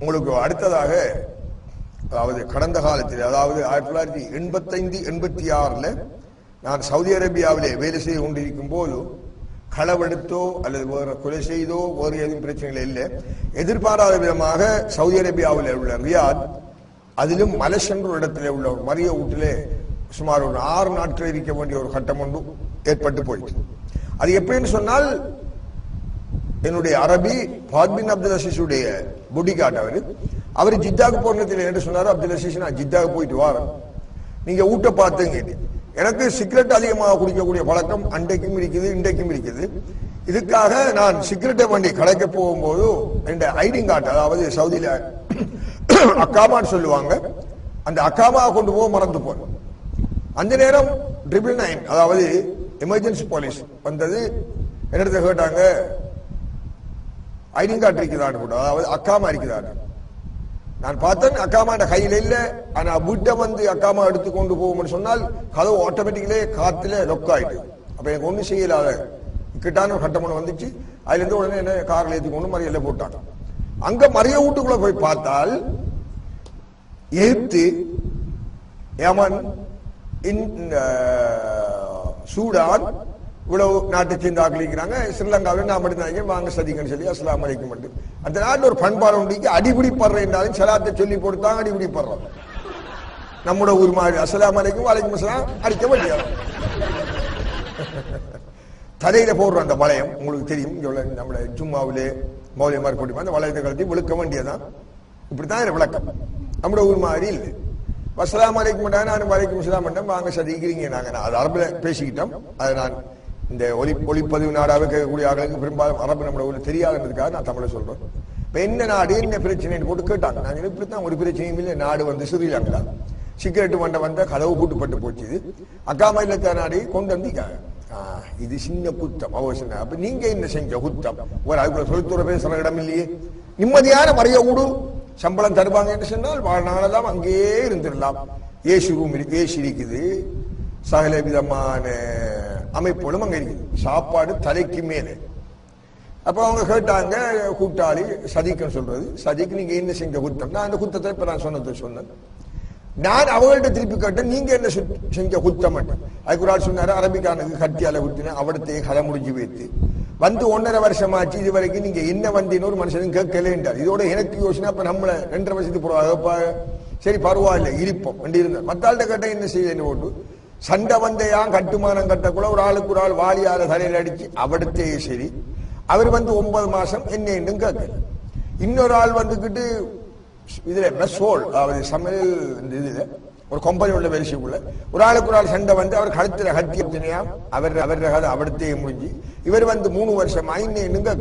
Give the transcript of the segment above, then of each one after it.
உங்களுக்கு அடுத்ததாக அதாவது கடந்த காலத்தில் அதாவது ஆயிரத்தி தொள்ளாயிரத்தி எண்பத்தைந்து எண்பத்தி ஆறில் நான் சவுதி அரேபியாவிலே வேலை செய்து கொண்டிருக்கும் போது களவெடுத்தோ அல்லது வேறு கொலை செய்தோ வேறு எதுவும் பிரச்சனைகள் இல்லை. எதிர்பாராத விதமாக சவுதி அரேபியாவில் உள்ள ரியாத் அதிலும் மலசென்ற இடத்துல உள்ள ஒரு மரிய வீட்டிலே சுமார் ஒரு ஆறு நாட்கள் இருக்க வேண்டிய ஒரு கட்டம் ஒன்று ஏற்பட்டு போயிடுச்சு அது எப்படின்னு சொன்னால் என்னுடைய அரபி ஃபாத்பின் அப்துல் அசீஸுடைய புடி அவர் அவர் ஜித்தாக்கு போனதில் என்ன சொன்னாரு அப்துல் அசீஸ் நான் ஜித்தாக்கு போயிட்டு வரேன். நீங்க ஊட்ட பார்த்துங்க எனக்கு சிகரெட் அதிகமாக குடிக்கக்கூடிய பழக்கம் அன்றைக்கும் இருக்குது இன்றைக்கும் இருக்குது. இதுக்காக நான் சிகரெட்டை வண்டி கடைக்க போகும்போது என் ஐடிங் கார்டு அதாவது சவுதியில அக்காமான்னு சொல்லுவாங்க. அந்த அக்காமா கொண்டு போக மறந்து போனேன். அந்த நேரம் ட்ரிபிள் நைன் அதாவது எமர்ஜென்சி போலீஸ் வந்தது. என்னிடத்தை கேட்டாங்க ஐடிங் கார்டு கூட அதாவது அக்காமா இருக்கிறான் நான் பார்த்தேன் அக்காமாண்ட கையில இல்ல. ஆனா வீட்டை வந்து அக்காமா எடுத்து கொண்டு போகும்னு சொன்னால் கதவு ஆட்டோமேட்டிக்கலே காத்துல லொக் ஆயிட்டு. அப்ப எனக்கு ஒன்றும் செய்யலாத. கிட்டான ஒரு ஒண்ணு வந்துச்சு. அதுல இருந்து உடனே என்ன கார்ல ஏத்தி கொண்டு மறியல போட்டாங்க. அங்க மறிய வீட்டுக்குள்ள போய் பார்த்தால் எகிப்து யமன் இந்த சூடான் இவ்வளவு நாட்டை சேர்ந்து ஆக்கலிக்கிறாங்க ஸ்ரீலங்காவில் நான் மட்டும் வாங்க சதிங்கன்னு சொல்லி அஸ்லாம் அலைக்கும் அந்த நாட்டில் ஒரு பண்பாடு உண்டிக்கு அடிபிடி படுறேன் சலாத்தை சொல்லி கொடுத்தாங்க அடிபிடி படுறோம் நம்மோட ஊர் மாதிரி. அஸ்லாம் அலைக்கும் வலைக்கும் அஸ்லாம் அடிக்க முடியாது தலையில போடுறோம் அந்த வளையம் உங்களுக்கு தெரியும். இவ்வளோ நம்மள ஜும்மாவிலே மௌலிய மாதிரி போட்டு அந்த வளையத்தை கழட்டி விழுக்க வேண்டியதான் இப்படித்தான் இது விளக்கம். நம்மளோட ஊர் மாதிரி இல்லை. அஸ்லாம் அலைக்கும் நான் வலைக்கும் அஸ்லாம் பண்ணேன் வாங்க சதிக்கிறீங்க நாங்கள் நான் அது அரபில் பேசிக்கிட்டோம். அதை நான் இந்த ஒலி ஒளிப்பதிவு நாடாக கேட்கக்கூடிய ஆளுக்கு பெரும்பாலும் அரபு நம்மளோட ஊரில் தெரியாதுன்றதுக்காக நான் தமிழை சொல்றேன். இப்போ என்ன நாடு என்ன பிரச்சனைன்னு போட்டு கேட்டாங்க. நாங்கள் இப்படி தான் ஒரு பிரச்சனையும் இல்லை. நாடு வந்து ஸ்ரீலங்கா சிகரெட்டு வண்ட வந்த கதவு கூட்டுப்பட்டு போச்சு இது. அக்காமா இல்லத்த நாடி கொண்டு வந்தீங்க. இது சின்ன குத்தம் அவசியம் அப்ப நீங்க என்ன செஞ்ச குத்தம்? ஒரு அதுக்குள்ள சொல்லித்துற பேசுற இடம் இல்லையே. நிம்மதியான மறைய ஊடு சம்பளம் தருவாங்க என்று சொன்னால் வாழ்நாளெல்லாம் அங்கேயே இருந்துடலாம். ஏசி ரூம் இருக்கு ஏசி இருக்குது சகல விதமான அமைப்புகளும் அங்க இருக்குது சாப்பாடு தலைக்கு மேலே. அப்ப அவங்க கேட்டாங்க கூட்டாளி சதிக்குன்னு சொல்றது. சதிக்கு நீங்க என்ன செஞ்ச குத்தம்? நான் அந்த குத்தத்தை இப்ப நான் சொன்னதை சொன்னேன். நான் அவங்கள்ட்ட திருப்பி கேட்டேன் நீங்க என்ன செஞ்ச குத்தம் அதுக்கு ஒரு ஆள் சொன்னாரு அரபிக்கானுக்கு கட்டியால குத்தினேன் அவடத்தையே கதை முடிஞ்சு வைத்து வந்து ஒன்றரை வருஷம் ஆச்சு இது வரைக்கும் நீங்க என்ன வந்தீங்கன்னு ஒரு மனுஷன் கேட்கலேன்றார் இதோட எனக்கு யோசனை அப்ப நம்மள ரெண்டரை வருஷத்துக்கு போறோம். சரி பரவாயில்ல இருப்போம் வண்டி இருந்தார். மத்தாள்கிட்ட கேட்டா என்ன செய்யணும் போட்டு சண்டை வந்தையாம் கட்டுமானம் கட்டக்குள்ள ஒரு ஆளுக்கு ஒரு ஆள் வாலியார தலையில் அடிச்சு அவடத்தையே சரி. அவர் வந்து ஒன்பது மாசம் என்னன்னு கேட்க இன்னொரு ஆள் வந்துக்கிட்டு இதுல சோல்? சமையல் இந்த இதுல ஒரு கம்பெனி உள்ள வேலைக்குள்ள ஒரு ஆளுக்கு ஒரு ஆள் சண்டை வந்து அவர் கழுத்துல கத்தி அப்படினையாம் அவர் அவர் கதை அவடத்தையே முடிஞ்சு. இவர் வந்து மூணு வருஷம் ஐநேன்னு என்னுங்க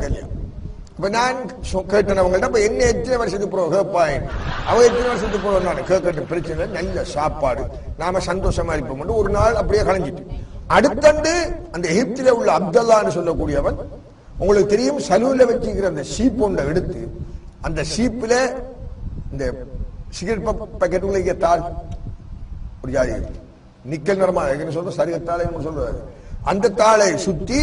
இப்ப நான் கேட்டவங்கள்ட்ட கேட்டேன் என்ன எத்தனை வருஷத்துக்கு போறோம் கேட்பாயின் அவன் எத்தனை வருஷத்துக்கு போறோம் நான் கேட்கட்டு பிரச்சனை நல்ல சாப்பாடு. நாம சந்தோஷமா இருப்போம். ஒரு நாள் அப்படியே கலைஞ்சிட்டு. அடுத்தண்டு அந்த எகிப்தில உள்ள அப்தல்லான்னு சொல்லக்கூடியவன் உங்களுக்கு தெரியும் சலூல வச்சுக்கிற அந்த சீப் ஒன்றை எடுத்து அந்த சீப்புல இந்த சிகரெட் பாக்கெட் உள்ள தாள் ஒரு ஜாதி. நிக்கல் நிறமா என்ன சொல்ற சரியத்தாளை சொல்றாரு அந்த தாளை சுத்தி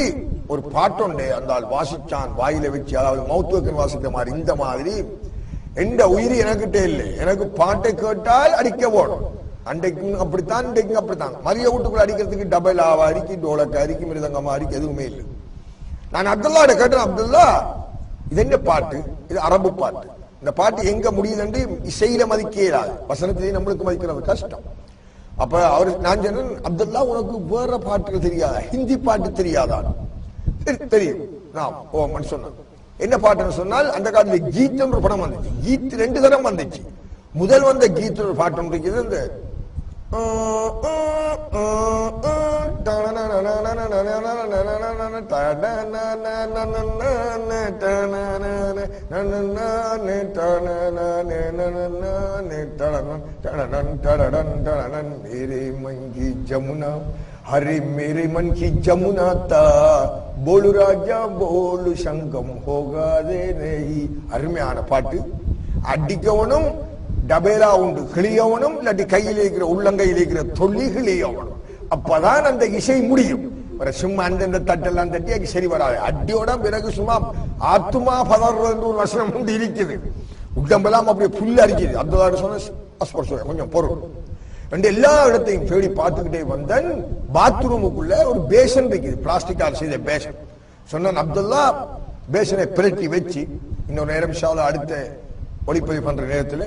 ஒரு பாட்டுண்டு அந்த ஆள் வாசிச்சான் வாயில வச்சு அதாவது மௌத்துவக்கன் வாசிக்கிற மாதிரி இந்த மாதிரி. எந்த உயிர் எனக்கிட்ட இல்லை. எனக்கு பாட்டை கேட்டால் அடிக்க போடும் அன்றைக்கும் அப்படித்தான் இன்றைக்கும் அப்படித்தான். மரிய வீட்டுக்குள்ள அடிக்கிறதுக்கு டபுள் ஆவா அரிக்கி டோலக்க அரிக்கி மிருதங்கமா அரிக்கி எதுவுமே இல்லை. நான் அப்துல்லாட கேட்டேன் அப்துல்லா இது என்ன பாட்டு? இது அரபு பாட்டு. இந்த பாட்டு எங்க முடியுதுன்னு இசையில மதிக்க இயலாது வசனத்திலேயே நம்மளுக்கு மதிக்கிறது கஷ்டம். அப்ப அவர் நான் சொன்னேன் அப்துல்லா உனக்கு வேற பாட்டுகள் தெரியாதா? ஹிந்தி பாட்டு தெரியாதான் சரி தெரியும். நான் ஓ மண் சொன்னேன். என்ன பாட்டுன்னு சொன்னால் அந்த காலத்துல கீத் ஒரு படம் வந்துச்சு. கீத் ரெண்டு தரம் வந்துச்சு. முதல் வந்த கீத் ஒரு பாட்டு இருக்குது இந்த मेरे मन की जमुना हरे मेरे मन की जमुना ता बोल राजा बोल संगम होगा रे नहीं हर में आना पाट अड्डी कवनम டபேலா உண்டு. கிளியவனும் இல்லாட்டி கையில் இருக்கிற உள்ளங்கையில் இருக்கிற தொல்லி கிளியவனும். அப்பதான் அந்த இசை முடியும். ஒரு சும்மா அந்தந்த தட்டெல்லாம் தட்டி அது சரி வராது. அடியோட பிறகு சும்மா ஆத்துமா பதறது ஒரு வசனம் வந்து இருக்குது. உடம்பெல்லாம் அப்படியே புல் அரிக்குது அப்துல்லா சொன்ன கொஞ்சம் பொருள் ரெண்டு எல்லா இடத்தையும் தேடி பார்த்துக்கிட்டே வந்தேன் பாத்ரூமுக்குள்ள ஒரு பேஷன் இருக்குது. பிளாஸ்டிக்கால் செய்த பேஷன் சொன்னான் அப்துல்லா பேஷனை பிரட்டி வச்சு இன்னொரு நேரம் ஷால அடுத்த ஒளிப்பதிவு பண்ற நேரத்தில்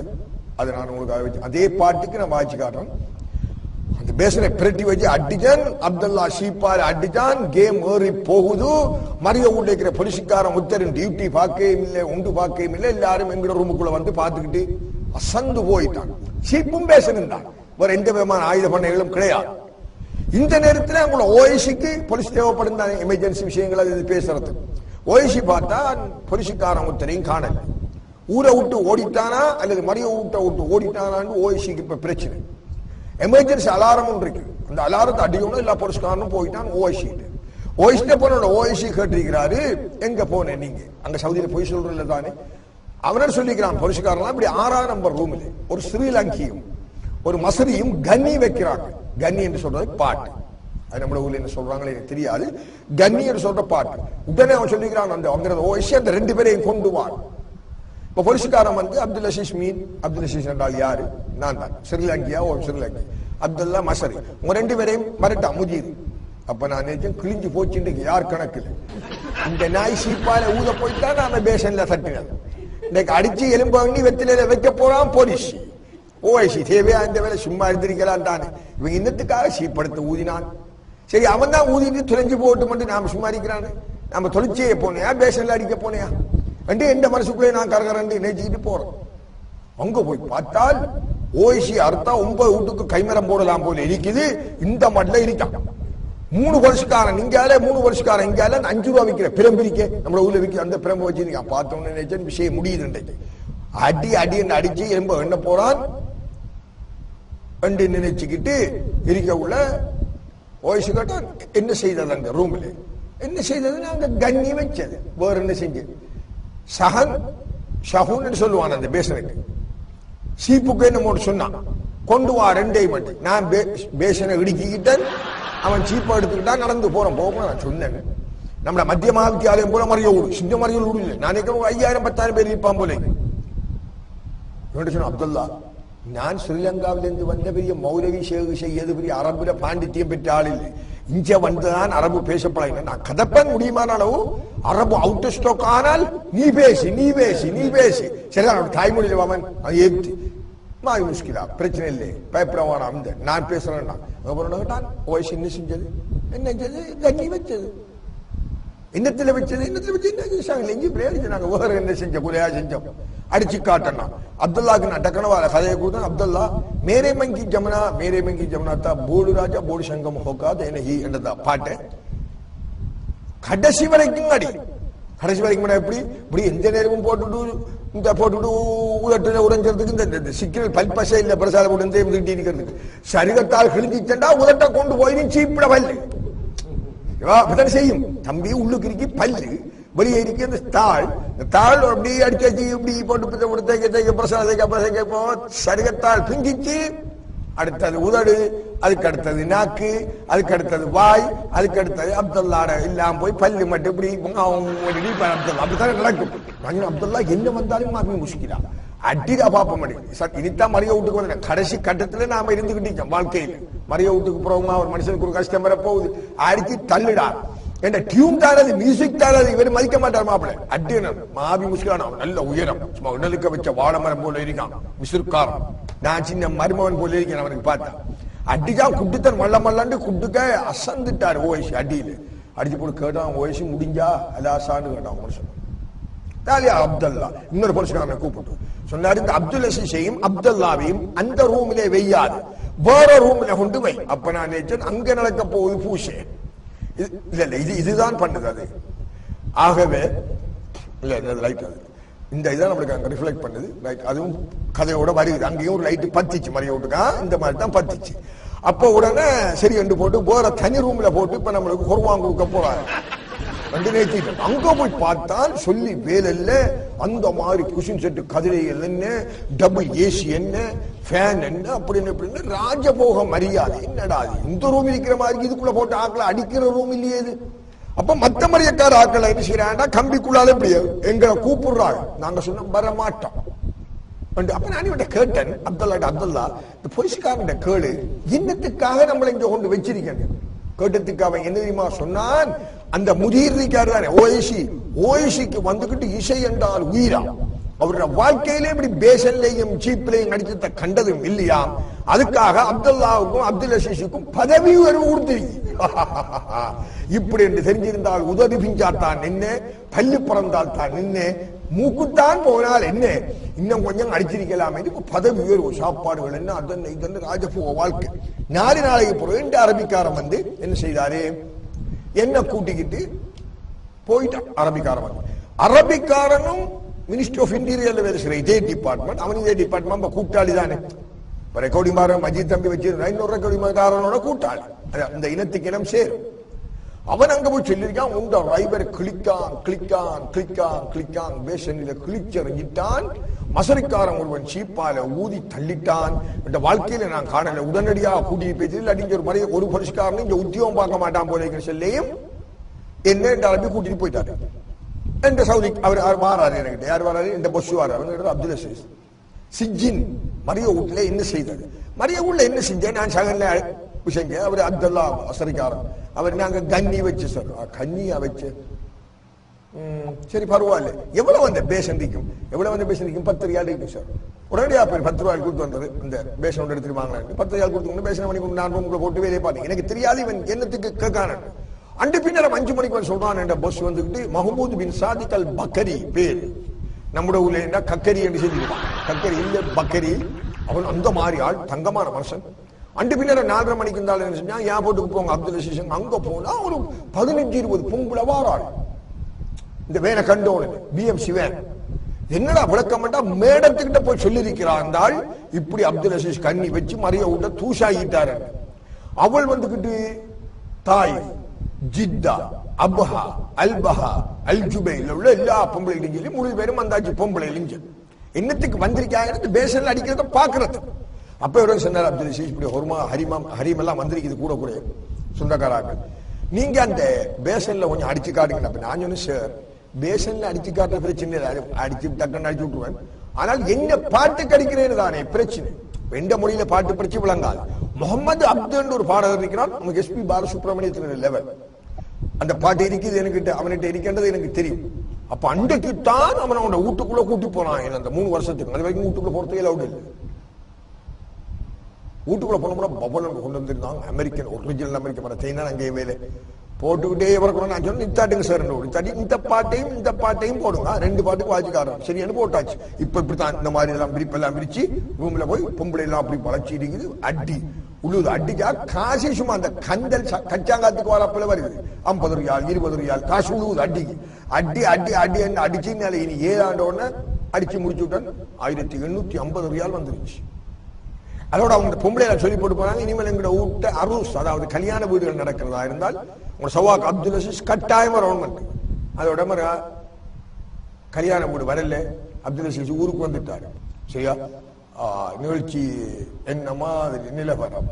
அதை நான் உங்களுக்கு வச்சு அதே பாட்டுக்கு நான் வாய்ச்சி காட்டுறேன் அந்த பேசனை பிரட்டி வச்சு அடிச்சான் அப்துல்லா ஷீப்பால் அடிச்சான் கேம் ஏறி போகுது. மரிய வீட்டுல இருக்கிற பொலிசிக்காரன் உத்தரன் டியூட்டி பார்க்கவும் இல்லை உண்டு பார்க்கவும் இல்லை. எல்லாரும் எங்கட ரூமுக்குள்ள வந்து பார்த்துக்கிட்டு அசந்து போயிட்டான். ஷீப்பும் பேசணுந்தான் வேற எந்த விதமான ஆயுத பண்ணைகளும் கிடையாது. இந்த நேரத்தில் அவங்கள ஓஎஸ்சிக்கு போலீஸ் தேவைப்படும் தானே எமர்ஜென்சி விஷயங்கள் அது பேசுறது. ஓஎஸ்சி பார்த்தா போலீஸுக்காரன் ஒருத்தரையும் காணல ஊரை விட்டு ஓடிட்டானா அல்லது மரிய வீட்டை விட்டு ஓடிட்டானான்னு ஓஎஸ்சிக்கு இப்ப பிரச்சனை. எமர்ஜென்சி அலாரம் இருக்கு. அந்த அலாரத்தை அடிக்கணும் எல்லா போலீஸ்காரனும் போயிட்டான் ஓஎஸ்சி ஓஎஸ்டி போன ஓஎஸ்சி கேட்டிருக்கிறாரு. எங்க போனேன் நீங்க? அங்க சவுதியில போய் சொல்றல தானே? அவனர் சொல்லிக்கிறான் போலீஸ்காரன்லாம் இப்படி ஆறாம் நம்பர் ரூம்ல ஒரு ஸ்ரீலங்கியும் ஒரு மசரியும் கன்னி வைக்கிறாங்க. கன்னி என்று சொல்றது பாட்டு. அது நம்மளோட ஊர்ல என்ன சொல்றாங்களே எனக்கு தெரியாது. கன்னி என்று சொல்ற பாட்டு. உடனே அவன் சொல்லிக்கிறான் அந்த அங்க ஓஎஸ்சி அந்த ரெண்டு பேரையும் கொண்டு வான் இப்போ போலீஸ்காரன் வந்து அப்துல் அசீஸ் மீன் அப்துல் அசீஸ் என்றால் யாரு? நான் தான். ஸ்ரீலங்கியா? ஓ ஸ்ரீலங்கி. அப்துல்லா மசரி. உங்க ரெண்டு பேரையும் மரட்டா முதியுது அப்ப நான் நினைச்சேன் கிழிஞ்சு போச்சுட்டு யார் கணக்கு இந்த நாய் சீப்பால ஊத போயிட்டா நாம பேஷன்ல தட்டினது. இன்னைக்கு அடிச்சு எலும்பு வாங்கி வெத்தில வைக்க போறான் போலீஸ். ஓஐசி தேவையா இந்த வேலை? சும்மா இருந்திருக்கலாம் தானே. இவங்க இன்னத்துக்காக சீப்படுத்த ஊதினான். சரி அவன் தான் ஊதிட்டு துளைஞ்சு போட்டு மட்டும் நாம சும்மா இருக்கிறான். நம்ம தொழிற்சியை போனையா பேஷன்ல அடிக்க போனையா ரெண்டு எந்த மனசுக்குள்ளே நான் கரகரண்டு நினைச்சுக்கிட்டு போறோம். அங்க போய் பார்த்தால் ஓய்சி அர்த்தா ஒன்பது வீட்டுக்கு கைமரம் போடலாம் போல இருக்குது. இந்த மட்டில் இருக்கான் மூணு வருஷக்காரன் இங்கால மூணு வருஷக்காரன் இங்கால அஞ்சு ரூபா விற்கிற இருக்கே. நம்ம ஊர்ல விற்கிற அந்த பிரம்பு வச்சு நீங்க பார்த்தோன்னு நினைச்சேன் விஷயம் முடியுது இன்றைக்கு. அடி அடி என்று அடிச்சு எலும்ப என்ன போறான். என்று நினைச்சுக்கிட்டு இருக்க உள்ள ஓய்ஸ் கேட்டான் என்ன செய்தது அந்த ரூம்ல என்ன செய்தது? நாங்க கண்ணி வச்சது. வேற என்ன செஞ்சது? சஹன் ஷஹூன்னு சொல்லுவான் அந்த பேசனுக்கு சீப்புக்கு என்ன சொன்னான்? கொண்டு வா ரெண்டே மட்டும் நான் பேசனை இடுக்கிக்கிட்டேன் அவன் சீப்பா எடுத்துக்கிட்டா நடந்து போறோம் போக நான் சொன்னேன் நம்மள மத்திய மகாவித்தியாலயம் போல மறிய ஊடு சின்ன மறிய ஊடு இல்லை. நான் ஐயாயிரம் பத்தாயிரம் பேர் இருப்பான் போல. சொன்ன அப்துல்லா நான் ஸ்ரீலங்காவிலிருந்து வந்த பெரிய மௌலவி சேகு செய்யது பெரிய அரபுல பாண்டித்யம் பெற்ற ஆள் இல்லை. இங்கே வந்துதான் அரபு பேசப்பட நான் கதப்பன் முடியுமான அளவு அரபு அவுட் ஸ்டோக் ஆனால் நீ பேசி நீ பேசி நீ பேசி. சரிதான் தாய்மொழியில் வாமன் அது ஏற்று மாறி முஸ்கிலா பிரச்சனை இல்லை பயப்படவான அந்த நான் பேசுறேன்னா அப்புறம் கேட்டான் வயசு என்ன செஞ்சது? என்ன செஞ்சது? கண்ணி வச்சது. இன்னத்தில் வச்சது? இன்னத்தில் வச்சு என்ன செஞ்சாங்க? எங்கேயும் பிரயோஜனம் நாங்கள் வேற என்ன செஞ்ச குறையா செஞ்சோம். அடிச்சு காட்டணும். அப்துல்லாக்கு நான் டக்கனவால கதையை கூட அப்துல்லா மேரே மங்கி ஜமுனா மேரே மங்கி ஜமுனா தா போடு ராஜா போடு சங்கம் ஹோக்கா தேனஹி என்றதா பாட்டு. கடைசி வரைக்கும் அடி. கடைசி வரைக்கும் எப்படி? இப்படி எந்த நேரமும் போட்டுட்டு இந்த போட்டுட்டு உதட்டுல உறைஞ்சதுக்கு இந்த- இந்த சிக்கல் பல்பசை இல்ல பிரசாத போட்டு வீட்டி இருக்கிறதுக்கு. சரீரத்தால் கிழிஞ்சிச்சண்டா உதட்ட கொண்டு போய் சீப்பிட பல்லு. இவா அப்படித்தான் செய்யும். தம்பி உள்ளுக்கு இருக்கி பல்லு. வெளியே இருக்கு இந்த தாள் இந்த தாள் அப்படியே அடிச்சு அடிச்சு இப்படி போட்டு பித்த போட்டு தேய்க்க தேய்க்க பிரசாத தேய்க்க அப்புறம் கேட்போம் சருகத்தாள் பிஞ்சிச்சு. அடுத்தது உதடு அதுக்கு அடுத்தது நாக்கு அதுக்கு அடுத்தது வாய் அதுக்கு அடுத்தது அப்துல்லாட இல்லாம போய் பல்லு மட்டும் இப்படி அப்துல்லா அப்படித்தான் நடக்கும். அப்துல்லா என்ன வந்தாலும் மாப்பி முஷிக்கிறா அடிடா பார்ப்ப முடியும் சார் இனித்தான் மரிய வீட்டுக்கு வந்த கடைசி கட்டத்துல நாம இருந்துகிட்டு வாழ்க்கையில். மரிய வீட்டுக்கு போறவங்க ஒரு மனுஷனுக்கு ஒரு கஷ்டம் வர போகுது அடிச்சு தள்ளுடா. என்ற டியூன் தானது மியூசிக் தானது இவர் மதிக்க மாட்டார் மாப்பிள்ள அட்டியனர் மாபி முஸ்கான? நல்ல உயரம். சும்மா உடலுக்க வச்ச வாழமரம் போல இருக்கான். விசுறுக்காரன் நான் சின்ன மருமவன் போல இருக்கேன் அவனுக்கு பார்த்தேன் அடிச்சா குட்டுத்தன் மல்ல மல்லாண்டு குட்டுக்க அசந்துட்டார் ஓய்ஸ் அடியில். அடிச்சு போட்டு கேட்டான் ஓய்ஸ் முடிஞ்சா? அலாசான்னு கேட்டான் மனுஷன் தாலியா அப்துல்லா. இன்னொரு புருஷக்காரனை கூப்பிட்டு. சொன்னாரு இந்த அப்துல் அசீஷையும் அப்துல்லாவையும் அந்த ரூமிலே வெய்யாது வேற ரூம்ல கொண்டு வை. அப்ப நான் நினைச்சேன் அங்க நடக்க போகுது பூசை. இல்ல இல்ல இது இதுதான் பண்ணுது அது. ஆகவே இல்ல இந்த லைட் அது. இந்த இதான் நம்மளுக்கு அங்க ரிஃப்ளெக்ட் பண்ணுது. லைட் அதுவும் கதையோட வருது அங்கேயும் ஒரு லைட் பத்திச்சு மறிய விட்டுக்கா? இந்த மாதிரி தான் பத்திச்சு அப்போ உடனே சரி என்று போட்டு போற தனி ரூம்ல போட்டு இப்ப நம்மளுக்கு குருவாங்க கொடுக்க போறாங்க. ரெண்டு நேற்று அங்க போய் பார்த்தால் சொல்லி வேலல்ல அந்த மாதிரி குஷின் செட்டு கதிரைகள் என்ன டபுள் ஏசி என்ன ஃபேன் என்ன அப்படின்னு அப்படின்னு ராஜபோக மரியாதை. என்னடா அது இந்த ரூம் இருக்கிற மாதிரி இதுக்குள்ள போட்டு ஆக்கல அடிக்கிற ரூம் இல்லையே இது. அப்ப மத்த மரியக்கார ஆக்கள் என்ன செய்யறாங்கன்னா கம்பிக்குள்ளால இப்படி எங்களை கூப்பிடுறாங்க. நாங்க சொன்ன வரமாட்டோம். அப்ப நான் இவன் கேட்டேன் அப்துல்லா அப்துல்லா இந்த பொலிசுக்காரன் கேளு என்னத்துக்காக நம்மளை இங்க கொண்டு வச்சிருக்கேன் கேட்டதுக்கு அவன் என்ன தெரியுமா சொன்னான்? அந்த முதிர் இருக்காரு தானே ஓய்சி வந்துகிட்டு இசை என்றால் உயிரா அவருடைய வாழ்க்கையிலே இப்படி பேசல்லையும் சீப்பிலையும் நடிச்சத கண்டதும் இல்லையா? அதுக்காக அப்துல்லாவுக்கும் அப்துல் அசீஷுக்கும் பதவி உயர்வு கொடுத்திருக்கு இப்படி என்று தெரிஞ்சிருந்தால் உதவி பிஞ்சாத்தான் நின்று பல்லு பிறந்தால் தான் நின்று மூக்குத்தான் போனால் என்ன? இன்னும் கொஞ்சம் அடிச்சிருக்கலாம். இப்ப பதவி உயர்வு சாப்பாடுகள் என்ன அதன் இதன் ராஜபோக வாழ்க்கை. நாலு நாளைக்கு பிறகு இந்த வந்து என்ன செய்தாரு? என்ன கூட்டிக்கிட்டு போயிட்டான் அரபிக்காரன் அரபிக்காரனும் மினிஸ்ட்ரி ஆஃப் இன்டீரியர்ல வேலை செய்யற இதே டிபார்ட்மெண்ட் அவன் இதே டிபார்ட்மெண்ட் கூட்டாளி தானே. இப்ப ரெக்கார்டிங் பாரு மஜித் தம்பி வச்சிருந்தா இன்னொரு ரெக்கார்டிங் காரனோட கூட்டாளி. அந்த இனத்துக்கு இனம் சேரும். அவன் அங்க போய் சொல்லியிருக்கான் உண்ட ரைபர் கிளிக்கான் கிளிக்கான் கிளிக்கான் கிளிக்கான் பேஷனில கிழிச்செறிஞ்சிட்டான் மசரிக்காரன் ஒருவன் சீப்பால ஊதி தள்ளிட்டான். இந்த வாழ்க்கையில நான் காணல. உடனடியாக கூட்டிட்டு போய் இல்லாட்டி ஒரு மறைய ஒரு பரிசுக்காரன் இங்க உத்தியோகம் பார்க்க மாட்டான் போல இருக்கிற சொல்லியும் என்ன என்று அரபி கூட்டிட்டு போயிட்டாரு. என்ற சவுதி அவர் அவர் மாறாரு என்கிட்ட. யார் வராரு? இந்த பொஸ் வராரு. அப்துல் அசீஸ். சிஜின் மரிய வீட்டுல என்ன செய்தாரு? மரிய வீட்டுல என்ன செஞ்சேன்? நான் சகன்ல விஷயங்க. அவர் அப்துல்லா அசரிக்காரன். அவர் நாங்க கன்னி வச்சு சார். கன்னியா வச்சு. சரி பரவாயில்ல. எவ்வளவு அந்த பேசண்டிக்கும் எவ்வளவு அந்த பேசண்டிக்கும் பத்து ரியால் இருக்கும் சார். உடனடியா போய் பத்து ரூபாய் கொடுத்து வந்தது. இந்த பேஷன் ஒன்று எடுத்துட்டு வாங்கினாங்க பத்து ரியால் கொடுத்து பேசன் பண்ணி கொண்டு நான் உங்களை போட்டு வேலையை பார்த்தேன். எனக்கு தெரியாது இவன் என்னத்துக்கு கேட்கான. அண்டு பின்னர் அஞ்சு மணிக்கு வந்து சொல்றான் என்ற பஸ் வந்துக்கிட்டு மஹமூத் பின் சாதிக் அல் பக்கரி பேர். நம்முடைய ஊர்ல என்ன கக்கரி என்று சொல்லிடுவான் கக்கரி இல்ல பக்கரி. அவன் அந்த மாதிரி ஆள் தங்கமான மனுஷன். அண்டு பின்னர் நாலரை மணிக்கு இருந்தாலும் என்ன செஞ்சா ஏன் போங்க அப்துல் அசீசன் அங்க போனா ஒரு பதினஞ்சு இருபது பொம்பளை வாராள். இந்த வேனை கண்டோன்னு பிஎம்சி வேன். என்னடா விளக்கம்டா மேடத்துக்கிட்ட போய் சொல்லியிருக்கிறான். அந்த ஆள் இப்படி அப்துல் அசீஸ் கண்ணி வச்சு மறைய விட்ட தூஷாகிட்டாரு. அவள் வந்துகிட்டு தாய் ஜித்தா அப்ஹா அல்பஹா அல் ஜுபைல உள்ள எல்லா பொம்பளைகளையும் சொல்லி முழு பேரும் வந்தாச்சு பொம்பளை சொல்லி என்னத்துக்கு வந்திருக்காங்க பேசல அடிக்கிறத பாக்குறது அப்ப இவரும் சொன்னார் அப்துல் அசீஸ் இப்படி ஹொர்மா ஹரிமம் ஹரிம் எல்லாம் வந்திருக்குது கூட கூட. சொந்தக்காராக்கள். நீங்க அந்த பேசன்ல கொஞ்சம் அடிச்சு காட்டுங்க அப்ப நான் சொன்னேன் சார் பேசன்ல அடிச்சு காட்டுற பிரச்சனை இல்லை. அடிச்சு டக்குன்னு அடிச்சு விட்டுருவேன். ஆனால் என்ன பாட்டு கடிக்கிறேன்னு தானே பிரச்சனை. எந்த மொழியில பாட்டு படிச்சு விளங்காது. முகமது அப்துல் ஒரு பாடகர் இருக்கிறான். நமக்கு எஸ்பி பாலசுப்ரமணியத்தின் லெவல் அந்த பாட்டு இருக்குது என்கிட்ட அவன்கிட்ட இருக்கின்றது எனக்கு தெரியும். அப்ப அன்றைக்கு தான் அவன் அவனோட வீட்டுக்குள்ள கூட்டி போனான். அந்த மூணு வருஷத்துக்கு. அது வரைக்கும் வீட்டுக்குள்ள போறதுக்கு அவுட் இல்லை. வீட்டுக்குள்ள போனோம்னா பபலன் கொண்டு வந்திருந்தாங்க. அமெரிக்கன் ஒரிஜினல் அமெரிக்கன் மர செய்யினா அங்கே வேலை. போட்டுக்கிட்டே இவருக்கு நான் சொன்னேன் நித்தாட்டுங்க சார் தடி இந்த பாட்டையும் இந்த பாட்டையும் போடுங்க. ரெண்டு பாட்டுக்கு வாசிக்காரன் சரியான போட்டாச்சு. இப்ப இப்படித்தான் இந்த மாதிரி எல்லாம் விரிப்பெல்லாம் விரிச்சு ரூம்ல போய் பொம்பளை எல்லாம் அப்படி வளர்ச்சி இருக்குது அடி உழுது அடிச்சா காசு சும்மா அந்த கந்தல் கச்சாங்காத்துக்கு வரப்பில் வருது. ஐம்பது ரியால் இருபது ரியால் காசு உழுவுது அடிக்கு அடி அடி அடி என்ன அடிச்சு இனி ஏழாண்ட உடனே அடிச்சு முடிச்சு விட்டேன். ஆயிரத்தி எண்ணூத்தி ஐம்பது ரியால் வந்துருச்சு. அதோட அவங்க பொம்பளை சொல்லி போட்டு போறாங்க இனிமேல் எங்களோட வீட்டு அரூஸ் அதாவது கல்யாண வீடுகள் நடக்கிறதா இருந்தால் உங்க சவாக் அப்துல் அசீஸ் கட்டாயம் வரணும் அதோட மாதிரி கல்யாண வீடு வரல. அப்துல் அசீஸ் ஊருக்கு வந்துட்டாரு. சரியா? நிகழ்ச்சி என்ன மாதிரி நிலவரம்?